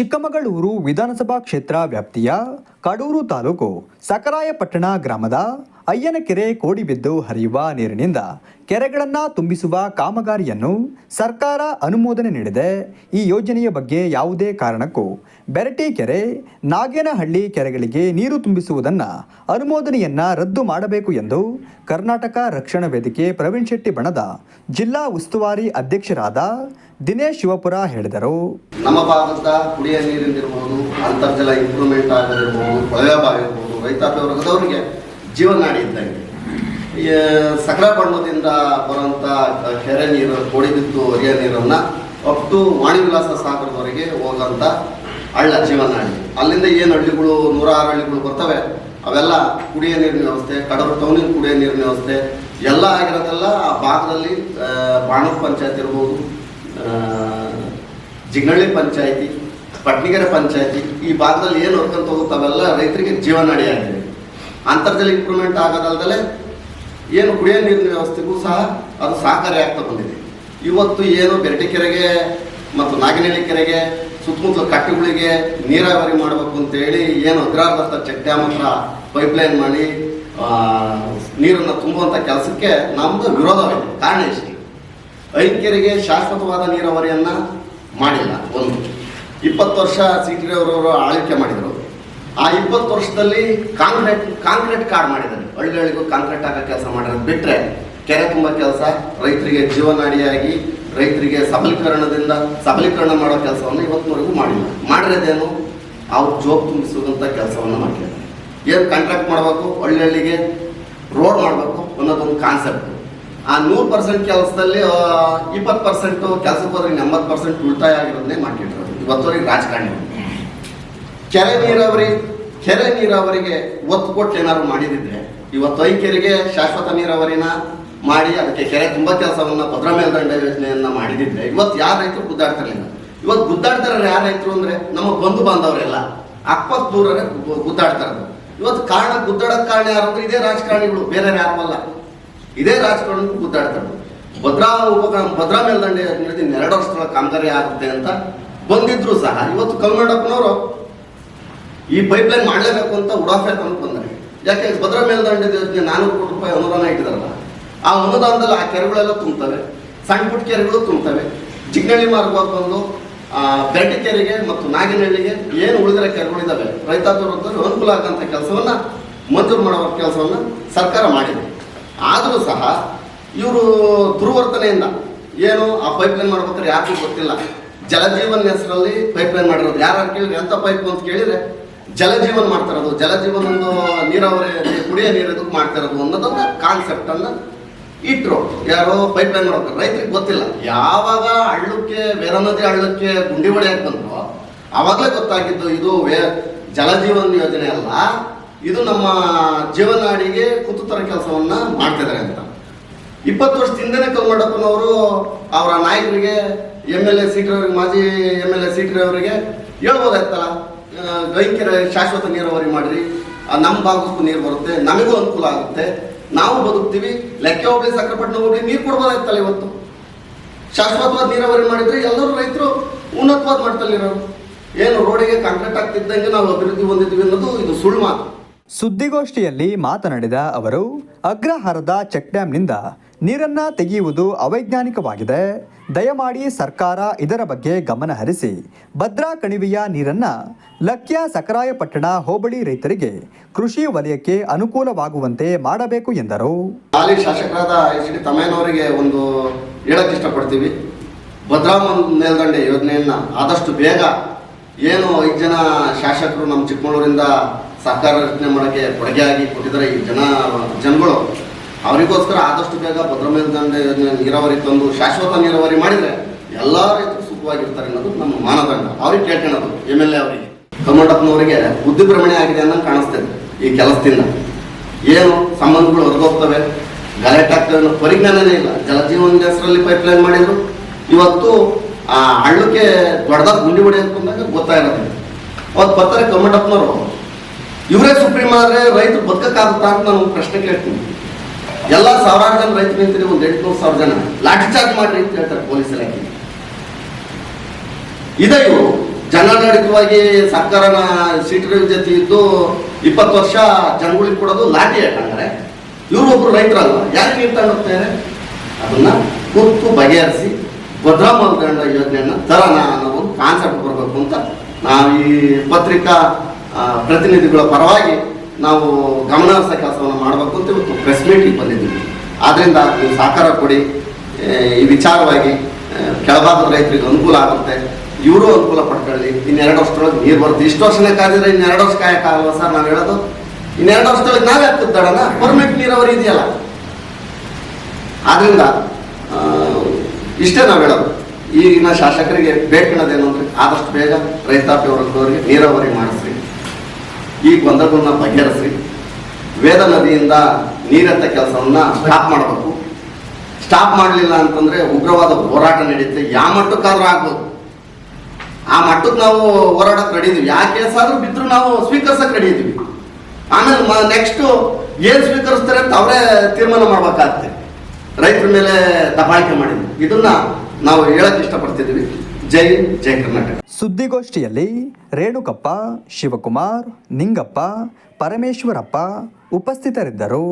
ಚಿಕ್ಕಮಗಳೂರು ವಿಧಾನಸಭಾ ಕ್ಷೇತ್ರ ವ್ಯಾಪ್ತಿಯ ಕಡೂರು ತಾಲೂಕು ಸಕರಾಯಪಟ್ಟಣ ಗ್ರಾಮದ ಅಯ್ಯನಕೆರೆ ಕೋಡಿಬಿದ್ದು ಹರಿಯುವ ನೀರಿನಿಂದ ಕೆರೆಗಳನ್ನು ತುಂಬಿಸುವ ಕಾಮಗಾರಿಯನ್ನು ಸರ್ಕಾರ ಅನುಮೋದನೆ ನೀಡಿದೆ. ಈ ಯೋಜನೆಯ ಬಗ್ಗೆ ಯಾವುದೇ ಕಾರಣಕ್ಕೂ ಬೆರಟಿ ಕೆರೆ, ನಾಗೇನಹಳ್ಳಿ ಕೆರೆಗಳಿಗೆ ನೀರು ತುಂಬಿಸುವುದನ್ನು ಅನುಮೋದನೆಯನ್ನ ರದ್ದು ಮಾಡಬೇಕು ಎಂದು ಕರ್ನಾಟಕ ರಕ್ಷಣಾ ವೇದಿಕೆ ಪ್ರವೀಣ್ ಶೆಟ್ಟಿ ಬಣದ ಜಿಲ್ಲಾ ಉಸ್ತುವಾರಿ ಅಧ್ಯಕ್ಷರಾದ ದಿನೇಶ್ ಶಿವಪುರ ಹೇಳಿದರು. ನಮ್ಮ ಭಾಗದ ಕುಡಿಯ ನೀರಿಂದಿರ್ಬೋದು ಅಂತರ್ಜಲ ಇಂಪ್ರೂವ್ಮೆಂಟ್ ಆಗೋದಿರ್ಬೋದು ಕೊಳವೆ ರೈತಾಪಿ ವರ್ಗದವರಿಗೆ ಜೀವನಾಡಿ ಇದ್ದಂಗೆ ಸಕಲ ಬಣ್ಣದಿಂದ ಬರುವಂಥ ಕೆರೆ ನೀರು ಕೋಡಿಬಿದ್ದು ಹರಿಯ ನೀರನ್ನು ಅಪ್ ಟು ವಾಣಿ ವಿಲಾಸ ಸಾಗರದವರೆಗೆ ಹೋಗಂತ ಹಳ್ಳ ಜೀವನಾಡಿ. ಅಲ್ಲಿಂದ ಏನು ಹಳ್ಳಿಗಳು, ನೂರಾರು ಹಳ್ಳಿಗಳು ಬರ್ತವೆ, ಅವೆಲ್ಲ ಕುಡಿಯ ನೀರಿನ ವ್ಯವಸ್ಥೆ, ಕಡೂರು ಟೌನಿನ ಕುಡಿಯ ನೀರಿನ ವ್ಯವಸ್ಥೆ, ಎಲ್ಲ ಆಗಿರೋದೆಲ್ಲ ಆ ಭಾಗದಲ್ಲಿ ಬಾಣದ ಪಂಚಾಯತ್ ಇರ್ಬೋದು ಜಿಗ್ನಳ್ಳಿ ಪಂಚಾಯತಿ, ಪಟ್ನಿಗೆರೆ ಪಂಚಾಯತಿ, ಈ ಭಾಗದಲ್ಲಿ ಏನು ಹೊರ್ಕೊಂತ ಹೋಗುತ್ತವೆಲ್ಲ ರೈತರಿಗೆ ಜೀವನಾಡಿಯಾಗಿದೆ. ಅಂತರ್ಜಲ ಇಂಪ್ರೂವ್ಮೆಂಟ್ ಆಗೋದಲ್ದಲೆ ಏನು ಕುಡಿಯೋ ನೀರಿನ ವ್ಯವಸ್ಥೆಗೂ ಸಹ ಅದು ಸಹಕಾರಿ ಆಗ್ತಾ ಬಂದಿದೆ. ಇವತ್ತು ಏನು ಬೆರಟಿಕೆರೆಗೆ ಮತ್ತು ನಾಗಿನಹಳ್ಳಿ ಕೆರೆಗೆ, ಸುತ್ತಮುತ್ತಲ ಕಟ್ಟೆಗಳಿಗೆ ನೀರಾವರಿ ಮಾಡಬೇಕು ಅಂತೇಳಿ ಏನು ಅಗ್ರಾರ್ಥ ಚೆಕ್ ಡ್ಯಾಮ್ ಹತ್ರ ಪೈಪ್ಲೈನ್ ಮಾಡಿ ನೀರನ್ನು ತುಂಬುವಂಥ ಕೆಲಸಕ್ಕೆ ನಮ್ಮದು ವಿರೋಧವಾಗಿದೆ. ಕಾರಣ ಇಷ್ಟೇ. ಐನ್ಕೆರೆಗೆ ಶಾಶ್ವತವಾದ ನೀರಾವರಿಯನ್ನು ಮಾಡಿಲ್ಲ ಒಂದು. ಇಪ್ಪತ್ತು ವರ್ಷ ಸಿಟಿ ಅವರವರು ಆಳ್ವಿಕೆ ಮಾಡಿದರು. ಆ ಇಪ್ಪತ್ತು ವರ್ಷದಲ್ಲಿ ಕಾಂಕ್ರೀಟ್ ಕಾಂಕ್ರೀಟ್ ಕಾರ್ಡ್ ಮಾಡಿದ್ದಾರೆ. ಹಳ್ಳಿ ಹಳ್ಳಿಗೂ ಕಾಂಕ್ರೀಟ್ ಹಾಕೋ ಕೆಲಸ ಮಾಡಿರೋದು ಬಿಟ್ಟರೆ ಕೆರೆ ತುಂಬ ಕೆಲಸ, ರೈತರಿಗೆ ಜೀವನಾಡಿಯಾಗಿ, ರೈತರಿಗೆ ಸಬಲೀಕರಣದಿಂದ ಸಬಲೀಕರಣ ಮಾಡೋ ಕೆಲಸವನ್ನು ಇವತ್ತಿನವರೆಗೂ ಮಾಡಿಲ್ಲ. ಮಾಡಿರೋದೇನು? ಅವ್ರು ಜೋಬ್ ತುಂಬಿಸುವಂಥ ಕೆಲಸವನ್ನು ಮಾಡಿದ್ದಾರೆ ಏನು ಕಾಂಟ್ರಾಕ್ಟ್ ಮಾಡಬೇಕು? ಹಳ್ಳಿ ಹಳ್ಳಿಗೆ ರೋಡ್ ಮಾಡಬೇಕು ಅನ್ನೋದೊಂದು ಕಾನ್ಸೆಪ್ಟ್ ಆ ನೂರು ಪರ್ಸೆಂಟ್ ಕೆಲಸದಲ್ಲಿ ಇಪ್ಪತ್ತು ಪರ್ಸೆಂಟು ಕೆಲಸಕ್ಕೆ ಹೋದ್ರೆ ಎಂಬತ್ತು ಪರ್ಸೆಂಟ್ ಉಳಿತಾಯ ಆಗಿರೋದನ್ನೇ ಮಾಡಿಟ್ಟಿರೋದು ಇವತ್ತುವರೆಗೆ ರಾಜಕಾರಣಿ. ಕೆರೆ ನೀರಾವರಿ, ಕೆರೆ ನೀರಾವರಿಗೆ ಒತ್ತು ಕೊಟ್ಟು ಏನಾದ್ರು ಮಾಡಿದಿದ್ರೆ, ಇವತ್ತು ಐಕೆರೆಗೆ ಶಾಶ್ವತ ನೀರಾವರಿನ ಮಾಡಿ, ಅದಕ್ಕೆ ಕೆರೆ ತುಂಬ ಕೆಲಸವನ್ನ, ಭದ್ರ ಮೇಲ್ದಂಡ ಯೋಜನೆಯನ್ನ ಮಾಡಿದಿದ್ರೆ, ಇವತ್ತು ಯಾರ ರೈತರು ಗುದ್ದಾಡ್ತಿರ್ಲಿಲ್ಲ ಇವತ್ತು ಗುದ್ದಾಡ್ತಾರ ಯಾರ ರೈತರು ಅಂದ್ರೆ, ನಮ್ಮ ಬಂಧು ಬಾಂಧವರೆಲ್ಲ ಅಕ್ಕಪಕ್ಕ ದೂರನೇ ಗು- ಗುದ್ದಾಡ್ತಾರದು ಇವತ್ತು ಕಾರಣ ಗುದ್ದಾಡಕ್ ಕಾರಣ ಯಾರು ಅಂದ್ರೆ ಇದೇ ರಾಜಕಾರಣಿಗಳು, ಬೇರೆ ಯಾರಲ್ಲ ಇದೇ ರಾಜಕಾರಣಿಗಳು ಗುದ್ದಾಡ್ತಾರೆ ಭದ್ರಾ ಉಪ ಭದ್ರಾ ಮೇಲ್ದಂಡೆ ಎರಡು ವರ್ಷಗಳ ಕಾಮಗಾರಿ ಆಗುತ್ತೆ ಅಂತ ಬಂದಿದ್ರು ಸಹ. ಇವತ್ತು ಕಲ್ಮಂಡಪ್ಪನವರು ಈ ಪೈಪ್ ಲೈನ್ ಮಾಡಲೇಬೇಕು ಅಂತ ಉಡಾಫೆ ತಂದು ಬಂದರೆ ಯಾಕೆ ಭದ್ರಾ ಮೇಲ್ದಂಡೆ ಯೋಜನೆ ನಾನೂರು ಕೋಟಿ ರೂಪಾಯಿ ಅನುದಾನ ಇಟ್ಟಿದಾರಲ್ಲ. ಆ ಅನುದಾನದಲ್ಲಿ ಆ ಕೆರೆಗಳೆಲ್ಲ ತುಂಬುತ್ತವೆ ಸಣ್ಣ ಪುಟ್ಟ ಕೆರೆಗಳು ತುಂಬುತ್ತವೆ ಜಿಗ್ನಳ್ಳಿ ಮಾರ್ಗ ಬಂದು ಆ, ಬೆಟ್ಟ ಕೆರೆಗೆ ಮತ್ತು ನಾಗಿನಹಳ್ಳಿಗೆ ಏನು ಉಳಿದಿರೋ ಕೆರೆಗಳಿದ್ದಾವೆ ರೈತಾಪಿ ವರ್ಗದವರು ಅನುಕೂಲ ಆಗುವಂಥ ಕೆಲಸವನ್ನ ಮಂಜೂರು ಮಾಡುವ ಕೆಲಸವನ್ನ ಸರ್ಕಾರ ಮಾಡಿದೆ. ಆದರೂ ಸಹ ಇವರು ದುರ್ವರ್ತನೆಯಿಂದ ಏನು ಆ ಪೈಪ್ ಲೈನ್ ಮಾಡ್ಬೇಕಾದ್ರೆ ಯಾರಿಗೂ ಗೊತ್ತಿಲ್ಲ. ಜಲಜೀವನ್ ಹೆಸರಲ್ಲಿ ಪೈಪ್ಲೈನ್ ಮಾಡಿರೋದು. ಯಾರು ಕೇಳಿದ್ರೆ ಎಂಥ ಪೈಪ್ ಅಂತ ಕೇಳಿದ್ರೆ ಜಲಜೀವನ್ ಮಾಡ್ತಿರೋದು ಜಲಜೀವನ ಒಂದು ನೀರಾವರಿ ಕುಡಿಯೋ ನೀರು ಇದಕ್ಕೆ ಮಾಡ್ತಿರೋದು ಅನ್ನೋದನ್ನ ಕಾನ್ಸೆಪ್ಟ್ ಅನ್ನ ಇಟ್ರು. ಯಾರೋ ಪೈಪ್ಲೈನ್ ಮಾಡ್ತಾರೆ ರೈತರಿಗೆ ಗೊತ್ತಿಲ್ಲ. ಯಾವಾಗ ಹಳ್ಳಕ್ಕೆ ಬೇರೆ ನದಿ ಹಳ್ಳಕ್ಕೆ ಗುಂಡಿ ಹೊಡೆಯಕ್ಕೆ ಬಂದ್ರು ಆವಾಗಲೇ ಗೊತ್ತಾಗಿದ್ದು ಇದು ವೇ ಜಲಜೀವನ್ ಯೋಜನೆ ಅಲ್ಲ. ಇದು ನಮ್ಮ ಜೀವನಾಡಿಗೆ ಕುತುತರ ಕೆಲಸವನ್ನ ಮಾಡ್ತಿದ್ದಾರೆ ಅಂತ. ಇಪ್ಪತ್ತು ವರ್ಷದಿಂದನೇ ಕಲ್ಮಡಪ್ಪನವರು ಅವರ ನಾಯಕರಿಗೆ, ಎಂ ಎಲ್ ಎ ಸೀಟ್ರವ್ರಿಗೆ ಮಾಜಿ ಎಂ ಎಲ್ ಎ ಸೀಟ್ರವರಿಗೆ ಹೇಳ್ಬೋದಾಯ್ತಲ್ಲ? ಗೈಕೆರೆ ಶಾಶ್ವತ ನೀರಾವರಿ ಮಾಡಿರಿ. ನಮ್ಮ ಭಾಗಕ್ಕೂ ನೀರು ಬರುತ್ತೆ, ನಮಗೂ ಅನುಕೂಲ ಆಗುತ್ತೆ. ನಾವು ಬದುಕ್ತೀವಿ, ಲೆಕ್ಕ ಹೋಗ್ಲಿ, ಸಕ್ಕರೆಪಟ್ಟಣ ಹೋಗ್ಲಿ, ನೀರು ಕೊಡ್ಬೋದಾಯ್ತಲ್ಲ ಇವತ್ತು? ಶಾಶ್ವತವಾದ ನೀರಾವರಿ ಮಾಡಿದ್ರೆ ಎಲ್ಲರೂ ರೈತರು ಉನ್ನತವಾದ ಮಟ್ಟದಲ್ಲಿರೋರು ಏನು, ರೋಡಿಗೆ ಕಾಂಕ್ರೀಟ್ ಆಗ್ತಿದ್ದಂಗೆ ನಾವು ಅಭಿವೃದ್ಧಿ ಹೊಂದಿದ್ದೀವಿ ಅನ್ನೋದು ಇದು ಸುಳ್ಳು ಮಾತು. ಸುದ್ದಿಗೋಷ್ಠಿಯಲ್ಲಿ ಮಾತನಾಡಿದ ಅವರು, ಅಗ್ರಹಾರದ ಚೆಕ್ ಡ್ಯಾಂನಿಂದ ನೀರನ್ನ ತೆಗೆಯುವುದು ಅವೈಜ್ಞಾನಿಕವಾಗಿದೆ. ದಯಮಾಡಿ ಸರ್ಕಾರ ಇದರ ಬಗ್ಗೆ ಗಮನ ಹರಿಸಿ. ಭದ್ರಾ ಕಣಿವೆಯ ನೀರನ್ನು ಲಕ್ಯ ಸಕರಾಯಪಟ್ಟಣ ಹೋಬಳಿ ರೈತರಿಗೆ ಕೃಷಿ ವಲಯಕ್ಕೆ ಅನುಕೂಲವಾಗುವಂತೆ ಮಾಡಬೇಕು ಎಂದರು. ಹಾಲಿ ಶಾಸಕರಾದ ಎಚ್ ಡಿ ತಮ್ಮಯ್ಯನವರಿಗೆ ಒಂದು ಹೇಳಕ್ಕೆ ಇಷ್ಟಪಡ್ತೀವಿ. ಭದ್ರಾ ಮೇಲ್ದಂಡೆ ಯೋಜನೆಯನ್ನು ಆದಷ್ಟು ಬೇಗ ಏನು ಐದು ಜನ ಶಾಸಕರು ನಮ್ಮ ಚಿಕ್ಕಮಗಳೂರಿಂದ ಸರ್ಕಾರ ರಚನೆ ಮಾಡೋಕ್ಕೆ ಕೊಡುಗೆಯಾಗಿ ಕೊಟ್ಟಿದ್ದಾರೆ ಈ ಜನ, ಜನಗಳು. ಅವರಿಗೋಸ್ಕರ ಆದಷ್ಟು ಬೇಗ ಭದ್ರಾ ಮೇಲ್ದಂಡೆ ಯೋಜನೆ ನೀರಾವರಿ ತಂದು, ಶಾಶ್ವತ ನೀರಾವರಿ ಮಾಡಿದ್ರೆ ಎಲ್ಲ ರೈತರು ಸುಖವಾಗಿರ್ತಾರೆ ಅನ್ನೋದು ನಮ್ಮ ಮಾನದಂಡ. ಅವ್ರಿಗೆ ಕೇಳ್ಕೊಳ್ಳೋದು, ಎಂ ಎಲ್ ಎ ಅವರಿಗೆ. ಕಮಂಡಪ್ಪನವರಿಗೆ ಬುದ್ಧಿಭ್ರಮಣೆ ಆಗಿದೆ ಅನ್ನೋ ಕಾಣಿಸ್ತದೆ ಈ ಕೆಲಸದಿಂದ. ಏನು ಸಂಬಂಧಗಳು ಹೊರಗೋಗ್ತವೆ ಗಲಾಟೆ ಆಗ್ತವೆ ಅನ್ನೋ ಪರಿಜ್ಞಾನನೇ ಇಲ್ಲ. ಜಲಜೀವನ ಹೆಸರಲ್ಲಿ ಪೈಪ್ಲೈನ್ ಮಾಡಿದ್ರು. ಇವತ್ತು ಆ ಹಳ್ಳಕ್ಕೆ ದೊಡ್ಡದಾದ ಗುಂಡಿ ಹೊಡೆಯೋದು ಬಂದಾಗ ಗೊತ್ತಾಗಿರೋದು ಅವತ್ತು ಬರ್ತಾರೆ ಕಮಂಡಪ್ಪನವರು ಇವರೇ ಸುಪ್ರೀಂ ಆದರೆ ರೈತರು ಬದುಕಕ್ಕಾಗುತ್ತಾ ಅಂತ ನಾನು ಪ್ರಶ್ನೆ ಕೇಳ್ತೀನಿ. ಎಲ್ಲ ಸಾವಿರಾರು ಜನ ರೈತರು ನಿಂತಿರಿ ಒಂದು ಎಂಟುನೂರು ಸಾವಿರ ಜನ. ಲಾಠಿ ಚಾರ್ಜ್ ಮಾಡ್ರಿ ಅಂತ ಹೇಳ್ತಾರೆ ಪೊಲೀಸ್ ಇಲಾಖೆ. ಇದೇ ಇವರು ಜನಾಡಳಿತವಾಗಿ ಸರ್ಕಾರನ ಸೀಟುಗಳ ಜೊತೆ ಇದ್ದು ಇಪ್ಪತ್ತು ವರ್ಷ ಜನಗಳಿಗೆ ಕೊಡೋದು ಲಾಠಿ ಯಾಕಂದ್ರೆ ಇವರು ಒಬ್ರು ರೈತರಲ್ಲ ಯಾಕೆ ನೀರು ತಗೊಳ್ತಾರೆ ಅದನ್ನ ಕೂತು ಬಗೆಹರಿಸಿ ಭದ್ರಾ ಮಾನದಂಡ ಯೋಜನೆಯನ್ನ ತರೋಣ ಅನ್ನೋ ಒಂದು ಕಾನ್ಸೆಪ್ಟ್ ಬರಬೇಕು ಅಂತ ನಾವು ಈ ಪತ್ರಿಕಾ ಪ್ರತಿನಿಧಿಗಳ ಪರವಾಗಿ ನಾವು ಗಮನಾರ್ಹ ಕೆಲಸವನ್ನು ಮಾಡಬೇಕು ಅಂತ ಇವತ್ತು ಪ್ರೆಸ್ ಮೀಟಿಗೆ ಬಂದಿದ್ದೀವಿ. ಆದ್ರಿಂದ ನೀವು ಸಹಕಾರ ಕೊಡಿ. ಈ ವಿಚಾರವಾಗಿ ಕೆಳಭಾಗದ ರೈತರಿಗೆ ಅನುಕೂಲ ಆಗುತ್ತೆ. ಇವರು ಅನುಕೂಲ ಪಡ್ಕೊಳ್ಳಿ. ಇನ್ನೆರಡು ವರ್ಷದೊಳಗೆ ನೀರು ಬರುತ್ತೆ. ಇಷ್ಟು ವರ್ಷನೇ ಕಾದಿದ್ರೆ ಇನ್ನೆರಡು ವರ್ಷ ಕಾಯಕ್ಕಾಗಲ್ಲ ಸರ್ ನಾವು ಹೇಳೋದು? ಇನ್ನೆರಡು ವರ್ಷದೊಳಗೆ ನಾವೇ ಕೂತಾಡೋಣ ಪರ್ಮನೆಂಟ್ ನೀರಾವರಿ ಇದೆಯಲ್ಲ. ಆದ್ರಿಂದ ಇಷ್ಟೇ ನಾವು ಹೇಳೋದು. ಈಗಿನ ಶಾಸಕರಿಗೆ ಬೇಕಾದೇನು ಅಂದ್ರೆ ಆದಷ್ಟು ಬೇಗ ರೈತಾಪಿ ವರ್ಗದವರಿಗೆ ನೀರಾವರಿ ಮಾಡಿಸ್ರಿ. ಈ ಗೊಂದಲವನ್ನು ಬಗೆಹರಿಸ್ರಿ. ವೇದ ನದಿಯಿಂದ ನೀರಂತ ಕೆಲಸವನ್ನ ಸ್ಟಾಪ್ ಮಾಡಬೇಕು. ಸ್ಟಾಪ್ ಮಾಡಲಿಲ್ಲ ಅಂತಂದ್ರೆ ಉಗ್ರವಾದ ಹೋರಾಟ ನಡೆಯುತ್ತೆ ಯಾವ ಮಟ್ಟಕ್ಕಾದ್ರೂ ಆಗ್ಬೋದು. ಆ ಮಟ್ಟಕ್ಕೆ ನಾವು ಹೋರಾಡಕ್ಕೆ ರೆಡಿ ಇದೀವಿ ಯಾವ ಕೆಲಸ ಆದ್ರೂ ಬಿದ್ರು ನಾವು ಸ್ವೀಕರಿಸಕ್ಕೆ ರೆಡಿ ಇದೀವಿ ಆಮೇಲೆ ನೆಕ್ಸ್ಟು ಏನು ಸ್ವೀಕರಿಸ್ತಾರೆ ಅಂತ ಅವರೇ ತೀರ್ಮಾನ ಮಾಡ್ಬೇಕಾಗ್ತದೆ ರೈತರ ಮೇಲೆ ದಬಾಳಿಕೆ ಮಾಡಿದ್ವಿ ಇದನ್ನ ನಾವು ಹೇಳಕ್ಕೆ ಇಷ್ಟಪಡ್ತಿದ್ವಿ ಜೈ ಜೈ ಕರ್ನಾಟಕ. ಸುದ್ದಿಗೋಷ್ಠಿಯಲ್ಲಿ ರೇಣುಕಪ್ಪ ಶಿವಕುಮಾರ್ ನಿಂಗಪ್ಪ ಪರಮೇಶ್ವರಪ್ಪ ಉಪಸ್ಥಿತರಿದ್ದರು.